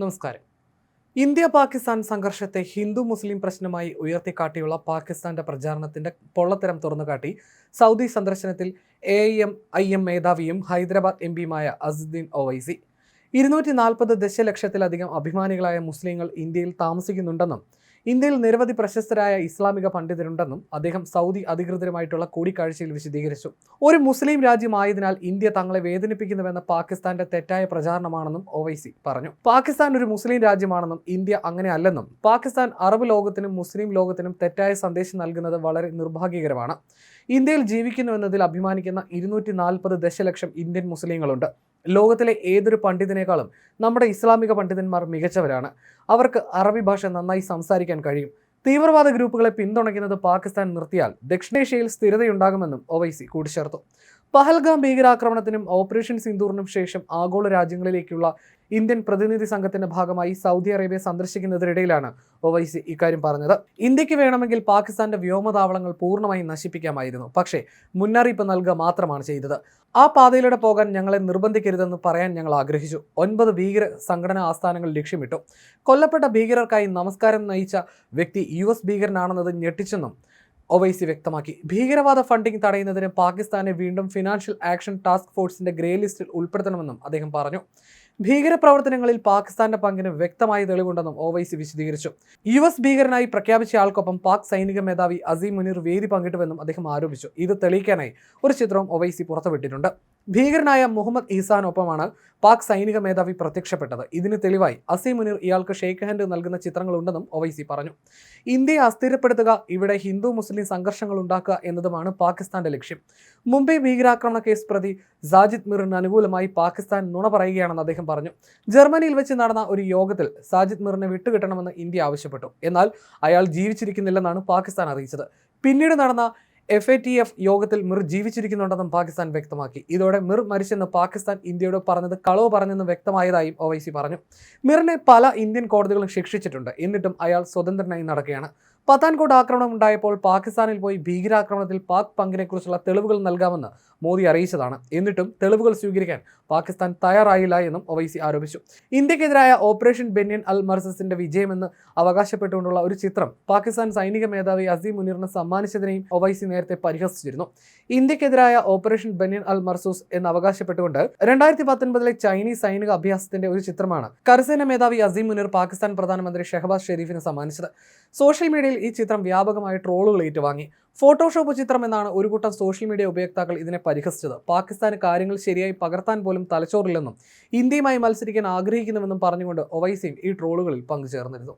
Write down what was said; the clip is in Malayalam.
നമസ്കാരം. ഇന്ത്യ പാകിസ്ഥാൻ സംഘർഷത്തെ ഹിന്ദു മുസ്ലിം പ്രശ്നമായി ഉയർത്തിക്കാട്ടിയുള്ള പാകിസ്ഥാന്റെ പ്രചാരണത്തിന്റെ പൊള്ളത്തരം തുറന്നുകാട്ടി സൗദി സന്ദർശനത്തിൽ എ എം ഐ എം മേധാവിയും ഹൈദരാബാദ് എം പിയുമായ അസുദ്ദീൻ ഒവൈസി. ഇരുന്നൂറ്റി നാൽപ്പത് ദശലക്ഷത്തിലധികം അഭിമാനികളായ മുസ്ലിങ്ങൾ ഇന്ത്യയിൽ താമസിക്കുന്നുണ്ടെന്നും ഇന്ത്യയിൽ നിരവധി പ്രശസ്തരായ ഇസ്ലാമിക പണ്ഡിതരുണ്ടെന്നും അദ്ദേഹം സൗദി അധികൃതരുമായിട്ടുള്ള കൂടിക്കാഴ്ചയിൽ വിശദീകരിച്ചു. ഒരു മുസ്ലിം രാജ്യമായതിനാൽ ഇന്ത്യ തങ്ങളെ വേദനിപ്പിക്കുന്നുവെന്ന പാകിസ്ഥാന്റെ തെറ്റായ പ്രചാരണമാണെന്നും ഒവൈസി പറഞ്ഞു. പാകിസ്ഥാൻ ഒരു മുസ്ലിം രാജ്യമാണെന്നും ഇന്ത്യ അങ്ങനെ അല്ലെന്നും പാകിസ്ഥാൻ അറബ് ലോകത്തിനും മുസ്ലിം ലോകത്തിനും തെറ്റായ സന്ദേശം നൽകുന്നത് വളരെ നിർഭാഗ്യകരമാണ്. ഇന്ത്യയിൽ ജീവിക്കുന്നുവെന്നതിൽ അഭിമാനിക്കുന്ന ഇരുന്നൂറ്റി നാൽപ്പത് ദശലക്ഷം ഇന്ത്യൻ മുസ്ലിങ്ങളുണ്ട്. ലോകത്തിലെ ഏതൊരു പണ്ഡിതനേക്കാളും നമ്മുടെ ഇസ്ലാമിക പണ്ഡിതന്മാർ മികച്ചവരാണ്. അവർക്ക് അറബി ഭാഷ നന്നായി സംസാരിക്കാൻ കഴിയും. തീവ്രവാദ ഗ്രൂപ്പുകളെ പിന്തുണയ്ക്കുന്നത് പാകിസ്ഥാൻ നിർത്തിയാൽ ദക്ഷിണേഷ്യയിൽ സ്ഥിരതയുണ്ടാകുമെന്നും ഒവൈസി കൂട്ടിച്ചേർത്തു. പഹൽഗാം ഭീകരാക്രമണത്തിനും ഓപ്പറേഷൻ സിന്ദൂറിനും ശേഷം ആഗോള രാജ്യങ്ങളിലേക്കുള്ള ഇന്ത്യൻ പ്രതിനിധി സംഘത്തിന്റെ ഭാഗമായി സൗദി അറേബ്യ സന്ദർശിക്കുന്നതിനിടയിലാണ് ഒവൈസി ഇക്കാര്യം പറഞ്ഞത്. ഇന്ത്യയ്ക്ക് വേണമെങ്കിൽ പാകിസ്ഥാന്റെ വ്യോമതാവളങ്ങൾ പൂർണമായും നശിപ്പിക്കാമായിരുന്നു. പക്ഷേ മുന്നറിയിപ്പ് നൽകുക മാത്രമാണ് ചെയ്തത്. ആ പാതയിലൂടെ പോകാൻ ഞങ്ങളെ നിർബന്ധിക്കരുതെന്ന് പറയാൻ ഞങ്ങൾ ആഗ്രഹിച്ചു. ഒൻപത് ഭീകര സംഘടനാ ആസ്ഥാനങ്ങൾ ലക്ഷ്യമിട്ടു. കൊല്ലപ്പെട്ട ഭീകരർക്കായി നമസ്കാരം നയിച്ച വ്യക്തി യു എസ് ഭീകരനാണെന്നത് ഞെട്ടിച്ചെന്നും ഒവൈസി വ്യക്തമാക്കി. ഭീകരവാദ ഫണ്ടിംഗ് തടയുന്നതിന് പാകിസ്ഥാനെ വീണ്ടും ഫിനാൻഷ്യൽ ആക്ഷൻ ടാസ്ക് ഫോഴ്സിന്റെ ഗ്രേ ലിസ്റ്റിൽ ഉൾപ്പെടുത്തണമെന്നും അദ്ദേഹം പറഞ്ഞു. ഭീകരപ്രവർത്തനങ്ങളിൽ പാകിസ്ഥാന്റെ പങ്കിന് വ്യക്തമായ തെളിവുണ്ടെന്നും ഒവൈസി വിശദീകരിച്ചു. യു എസ് ഭീകരനായി പ്രഖ്യാപിച്ച ആൾക്കൊപ്പം പാക് സൈനിക മേധാവി അസീം മുനീർ വേദി പങ്കിട്ടുവെന്നും അദ്ദേഹം ആരോപിച്ചു. ഇത് തെളിയിക്കാനായി ഒരു ചിത്രവും ഒവൈസി പുറത്തുവിട്ടിട്ടുണ്ട്. ഭീകരനായ മുഹമ്മദ് ഈസാനൊപ്പമാണ് പാക് സൈനിക മേധാവി പ്രത്യക്ഷപ്പെട്ടത്. ഇതിന് തെളിവായി അസീം മുനീർ ഇയാൾക്ക് ഷെയ്ഖ് ഹാൻഡ് നൽകുന്ന ചിത്രങ്ങളുണ്ടെന്നും ഒവൈസി പറഞ്ഞു. ഇന്ത്യയെ അസ്ഥിരപ്പെടുത്തുക ഇവിടെ ഹിന്ദു മുസ്ലിം സംഘർഷങ്ങൾ ഉണ്ടാക്കുക എന്നതുമാണ് പാകിസ്ഥാന്റെ ലക്ഷ്യം. മുംബൈ ഭീകരാക്രമണ കേസ് പ്രതി സാജിദ് മിറിന് അനുകൂലമായി പാകിസ്ഥാൻ നുണ പറയുകയാണെന്ന് അദ്ദേഹം പറഞ്ഞു. ജർമ്മനിയിൽ വെച്ച് നടന്ന ഒരു യോഗത്തിൽ സാജിദ് മിറിനെ വിട്ടുകിട്ടണമെന്ന് ഇന്ത്യ ആവശ്യപ്പെട്ടു. എന്നാൽ അയാൾ ജീവിച്ചിരിക്കുന്നില്ലെന്നാണ് പാകിസ്ഥാൻ അറിയിച്ചത്. പിന്നീട് നടന്ന എഫ് എ ടി എഫ് യോഗത്തിൽ മിർ ജീവിച്ചിരിക്കുന്നുണ്ടെന്നും പാകിസ്ഥാൻ വ്യക്തമാക്കി. ഇതോടെ മിർ മരിച്ചെന്ന് പാകിസ്ഥാൻ ഇന്ത്യയോട് പറഞ്ഞത് കളവ് പറഞ്ഞെന്ന് വ്യക്തമായതായും ഒവൈസി പറഞ്ഞു. മിറിനെ പല ഇന്ത്യൻ കോടതികളും ശിക്ഷിച്ചിട്ടുണ്ട്. എന്നിട്ടും അയാൾ സ്വതന്ത്രനായി നടക്കുകയാണ്. പത്താൻകോട്ട് ആക്രമണം ഉണ്ടായപ്പോൾ പാകിസ്ഥാനിൽ പോയി ഭീകരാക്രമണത്തിൽ പാക് പങ്കിനെക്കുറിച്ചുള്ള തെളിവുകൾ നൽകാമെന്ന് മോദി അറിയിച്ചതാണ്. എന്നിട്ടും തെളിവുകൾ സ്വീകരിക്കാൻ പാകിസ്ഥാൻ തയ്യാറായില്ല എന്നും ഒവൈസി ആരോപിച്ചു. ഇന്ത്യക്കെതിരായ ഓപ്പറേഷൻ ബെന്യൻ അൽ മർസസിന്റെ വിജയമെന്ന് അവകാശപ്പെട്ടുകൊണ്ടുള്ള ഒരു ചിത്രം പാകിസ്ഥാൻ സൈനിക മേധാവി അസീം മുനീറിനെ സമ്മാനിച്ചതിനെയും ഒവൈസി നേരത്തെ പരിഹസിച്ചിരുന്നു. ഇന്ത്യക്കെതിരായ ഓപ്പറേഷൻ ബെന്യൻ അൽ മർസൂസ് എന്ന് അവകാശപ്പെട്ടുകൊണ്ട് രണ്ടായിരത്തി പത്തൊൻപതിലെ ചൈനീസ് സൈനിക അഭ്യാസത്തിന്റെ ഒരു ചിത്രമാണ് കരസേന മേധാവി അസീം മുനീർ പാകിസ്ഥാൻ പ്രധാനമന്ത്രി ഷെഹബാസ് ഷെരീഫിനെ സമ്മാനിച്ചത്. സോഷ്യൽ മീഡിയയിൽ ഈ ചിത്രം വ്യാപകമായി ട്രോളുകൾ ഏറ്റുവാങ്ങി. ഫോട്ടോഷോപ്പ് ചിത്രം എന്നാണ് ഒരു കൂട്ടം സോഷ്യൽ മീഡിയ ഉപയോക്താക്കൾ ഇതിനെ പരിഹസിച്ചത്. പാകിസ്ഥാന് കാര്യങ്ങൾ ശരിയായി പകർത്താൻ പോലും തലച്ചോറില്ലെന്നും ഇന്ത്യയുമായി മത്സരിക്കാൻ ആഗ്രഹിക്കുന്നുവെന്നും പറഞ്ഞുകൊണ്ട് ഒവൈസിയും ഈ ട്രോളുകളിൽ പങ്കുചേർന്നിരുന്നു.